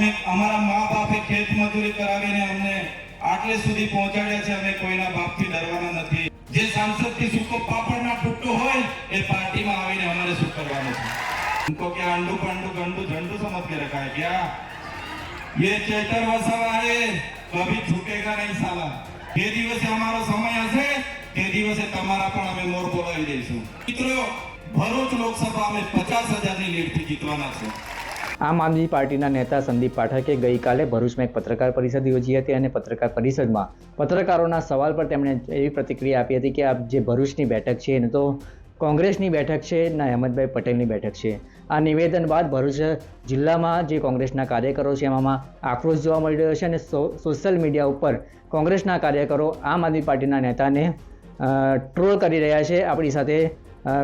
અમે અમારા મા બાપે ખેત મજૂરી કરાવીને અમને આટલે સુધી પહોંચાડ્યા છે અમે કોઈના બાપથી ડરવાના નથી જે સાંસદથી સૂકો પાપડના ટુકડો હોય એ પાર્ટીમાં આવીને અમારે શું કરવાનું છે उनको क्या अंडू पंडू गंडू झंडू समझ के रखा है क्या ये चेतर वसावा है कभी छूटेगा नहीं साला જે દિવસે અમારો સમય હશે તે દિવસે તમારા પણ અમે મોર બોલાવી દઈશું મિત્રો ભરૂચ લોકસભા અમે પચાસ હજારની લીડથી જીતવાના છે આમ આદમી પાર્ટીના નેતા સંદીપ પાઠકે ગઈકાલે ભરૂચમાં એક પત્રકાર પરિષદ યોજી હતી અને પત્રકાર પરિષદમાં પત્રકારોના સવાલ પર તેમણે એવી પ્રતિક્રિયા આપી હતી કે આ જે ભરૂચની બેઠક છે, એને તો કોંગ્રેસની બેઠક છે ના અહેમદભાઈ પટેલની બેઠક છે. આ નિવેદન બાદ ભરૂચ જિલ્લામાં જે કોંગ્રેસના કાર્યકરો છે, એમાં આક્રોશ જોવા મળી રહ્યો છે અને સોશિયલ મીડિયા ઉપર કોંગ્રેસના કાર્યકરો આમ આદમી પાર્ટીના નેતાને ટ્રોલ કરી રહ્યા છે. આપણી સાથે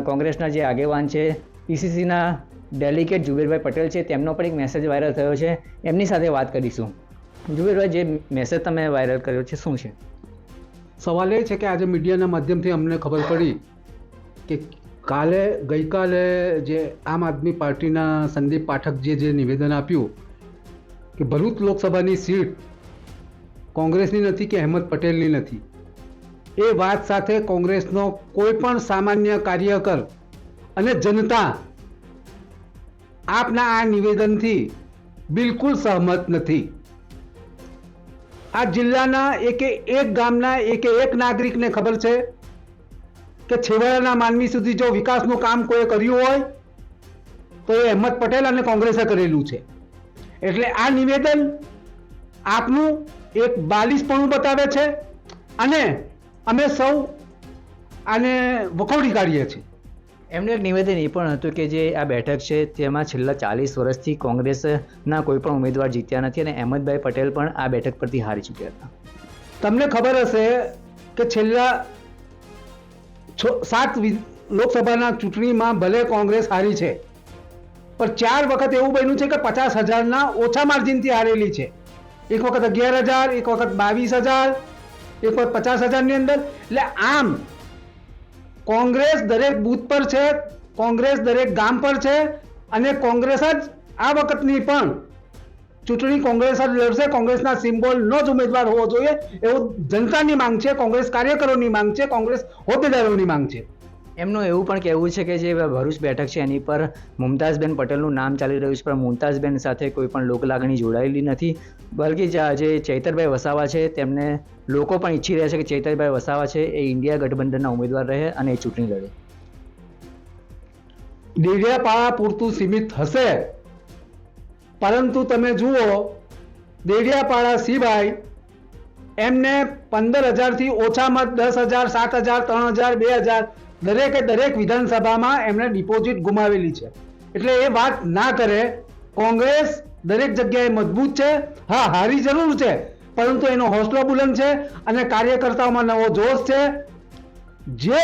કોંગ્રેસના જે આગેવાન છે પીસીસીના ડેલિગેટ જુબેરભાઈ પટેલ છે, તેમનો પણ એક મેસેજ વાયરલ થયો છે. એમની સાથે વાત કરીશું. જુબેરભાઈ, જે મેસેજ તમે વાયરલ કર્યો છે, શું છે? સવાલ એ છે કે આજે મીડિયાના માધ્યમથી અમને ખબર પડી કે કાલે, ગઈકાલે જે આમ આદમી પાર્ટીના સંદીપ પાઠકજીએ જે નિવેદન આપ્યું કે ભરૂચ લોકસભાની સીટ કોંગ્રેસની નથી કે અહેમદ પટેલની નથી, એ વાત સાથે કોંગ્રેસનો કોઈ પણ સામાન્ય કાર્યકર અને જનતા આપના આ નિવેદનથી બિલકુલ સહમત નથી. આ જિલ્લાના એકે એક ગામના એકે એક નાગરિકને ખબર છે કે છેવાડાના માનવી સુધી જો વિકાસનું કામ કોઈએ કર્યું હોય, તો એ અહેમદ પટેલ અને કોંગ્રેસે કરેલું છે. એટલે આ નિવેદન આપનું એક બાલિશપણું બતાવે છે અને અમે સૌ આને વખોડી કાઢીએ છીએ. એમનું એક નિવેદન એ પણ હતું કે જે આ બેઠક છે તેમાં છેલ્લા ચાલીસ વર્ષથી કોંગ્રેસના કોઈ પણ ઉમેદવાર જીત્યા નથી અને અહેમદભાઈ પટેલ પણ આ બેઠક પરથી હારી ચૂક્યા હતા. તમને ખબર હશે કે છેલ્લા સાત લોકસભાના ચૂંટણીમાં ભલે કોંગ્રેસ હારી છે, પણ ચાર વખત એવું બન્યું છે કે પચાસ હજારના ઓછા માર્જિનથી હારેલી છે. એક વખત અગિયાર હજાર, એક વખત બાવીસ હજાર, એક વખત પચાસ હજારની અંદર. એટલે આમ કોંગ્રેસ દરેક બૂથ પર છે, કોંગ્રેસ દરેક ગામ પર છે અને કોંગ્રેસ જ આ વખતની પણ ચૂંટણી કોંગ્રેસ જ લડશે. કોંગ્રેસના સિમ્બોલનો જ ઉમેદવાર હોવો જોઈએ. એવું જનતાની માંગ છે, કોંગ્રેસ કાર્યકરોની માંગ છે, કોંગ્રેસ હોદ્દેદારોની માંગ છે. એમનું એવું પણ કહેવું છે કે જે ભરૂચ બેઠક છે એની પર મુમતાઝબેન પટેલનું નામ ચાલી રહ્યું છે, પણ મુમતાઝબેન સાથે કોઈ પણ લોકલાગણી જોડાયેલી નથી. બલકી જે ચૈતરભાઈ વસાવા છે, તેમને લોકો પણ ઈચ્છી રહ્યા છે કે ચૈતરભાઈ વસાવા છે એ ઇન્ડિયા ગઠબંધનના ઉમેદવાર રહે અને એ ચૂંટણી લડે. દેડિયાપાડા પૂરતું સીમિત હશે. પરંતુ તમે જુઓ, દેડિયાપાડા સિવાય એમને પંદર હજારથી ઓછામાં દસ હજાર, સાત હજાર, ત્રણ હજાર, બે હજાર દરેકે દરેક વિધાનસભામાં એમણે ડિપોઝિટ ગુમાવેલી છે. એટલે એ વાત ના કરે, કોંગ્રેસ દરેક જગ્યાએ મજબૂત છે. હા, હારી જરૂર છે, પરંતુ એનો હોસલો બુલંદ છે અને કાર્યકર્તાઓમાં નવો જોશ છે. જે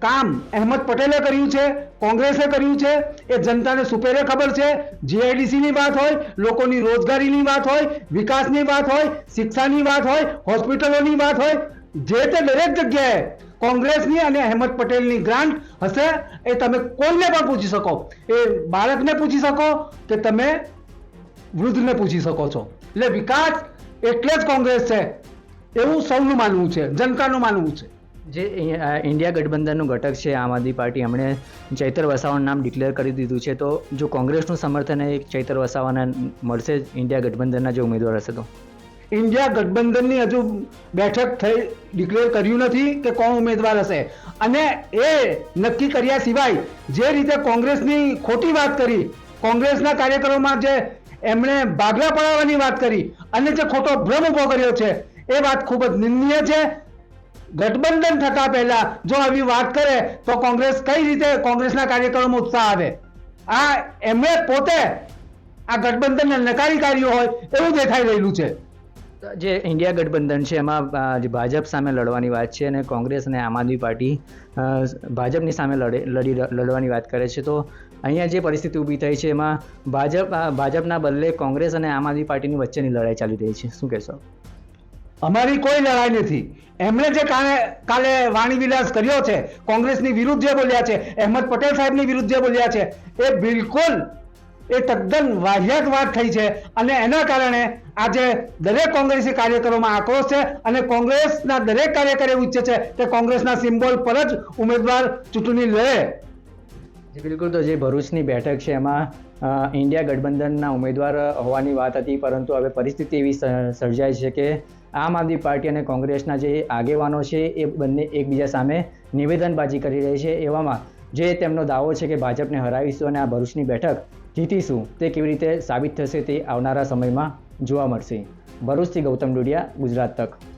કામ અહેમદ પટેલે કર્યું છે, કોંગ્રેસે કર્યું છે, એ જનતાને સુપેરે ખબર છે. જીઆઈડીસીની વાત હોય, લોકોની રોજગારીની વાત હોય, વિકાસની વાત હોય, શિક્ષાની વાત હોય, હોસ્પિટલોની વાત હોય, જે તે દરેક જગ્યાએ કોંગ્રેસની અને અહેમદ પટેલની ગ્રાન્ટ હશે, એ તમે કોઈને પણ પૂછી શકો. એ બાળકને પૂછી શકો કે તમે વૃદ્ધને પૂછી શકો છો. એટલે વિકાસ એટલે જ કોંગ્રેસ છે, એવું સૌનું માનવું છે, જનતાનું માનવું છે. જે ઇન્ડિયા ગઠબંધનનું ઘટક છે, આમ આદમી પાર્ટી, એમણે ચૈતર વસાવાનું નામ ડિક્લેર કરી દીધું છે. તો જો કોંગ્રેસનું સમર્થન એ ચૈતર વસાવાના મળશે ઇન્ડિયા ગઠબંધનના જે ઉમેદવાર હશે તો? ઇન્ડિયા ગઠબંધનની હજુ બેઠક થઈ ડિક્લેર કર્યું નથી કે કોણ ઉમેદવાર હશે. અને એ નક્કી કર્યા સિવાય જે રીતે કોંગ્રેસની ખોટી વાત કરી, કોંગ્રેસના કાર્યકરોમાં જે એમણે ભાગલા પડાવવાની વાત કરી અને જે ખોટો ભ્રમ ઊભો કર્યો છે, એ વાત ખૂબ જ નિંદનીય છે. ગઠબંધન થતા પહેલા જો આવી વાત કરે, તો કોંગ્રેસ કઈ રીતે કોંગ્રેસના કાર્યકરોમાં ઉત્સાહ આવે? આ એમણે પોતે આ ગઠબંધનને નકારી કાઢ્યું હોય એવું દેખાઈ રહેલું છે. જે ઇન્ડિયા ગઠબંધન છે, એમાં જે ભાજપ સામે લડવાની વાત છે અને કોંગ્રેસ અને આમ આદમી પાર્ટી ભાજપની સામે લડે, લડી, લડવાની વાત કરે છે. તો અહીંયા જે પરિસ્થિતિ ઊભી થઈ છે, એમાં ભાજપ ભાજપના બદલે કોંગ્રેસ અને આમ આદમી પાર્ટીની વચ્ચેની લડાઈ ચાલી રહી છે. શું કહેશો? અમારી કોઈ લડાઈ નથી. એમણે જે કાલે કાલે વાણી વિલાસ કર્યો છે, કોંગ્રેસની વિરુદ્ધ જે બોલ્યા છે, અહેમદ પટેલ સાહેબની વિરુદ્ધ જે બોલ્યા છે, એ બિલકુલ એ તદ્દન વાહિયાત વાત થઈ છે. અને એના કારણે આજે દરેક કોંગ્રેસી કાર્યકરોમાં આક્રોશ છે અને કોંગ્રેસના દરેક કાર્યકર એવું ઈચ્છે છે કે કોંગ્રેસના સિમ્બોલ પર જ ઉમેદવાર ચૂંટણી લડે બિલકુલ તો જે ભરૂચની બેઠક છે એમાં ઇન્ડિયા ગઠબંધનના ઉમેદવાર હોવાની વાત હતી, પરંતુ હવે પરિસ્થિતિ એવી સર્જાય છે કે આમ આદમી પાર્ટી અને કોંગ્રેસના જે આગેવાનો છે એ બંને એકબીજા સામે નિવેદનબાજી કરી રહી છે. એવામાં જે તેમનો દાવો છે કે ભાજપને હરાવીશું અને આ ભરૂચની બેઠક જીતીશું તે કેવી રીતે સાબિત થશે તે આવનારા સમયમાં જોવા મળશે. ભરૂચથી ગૌતમ ડુડિયા, ગુજરાત તક.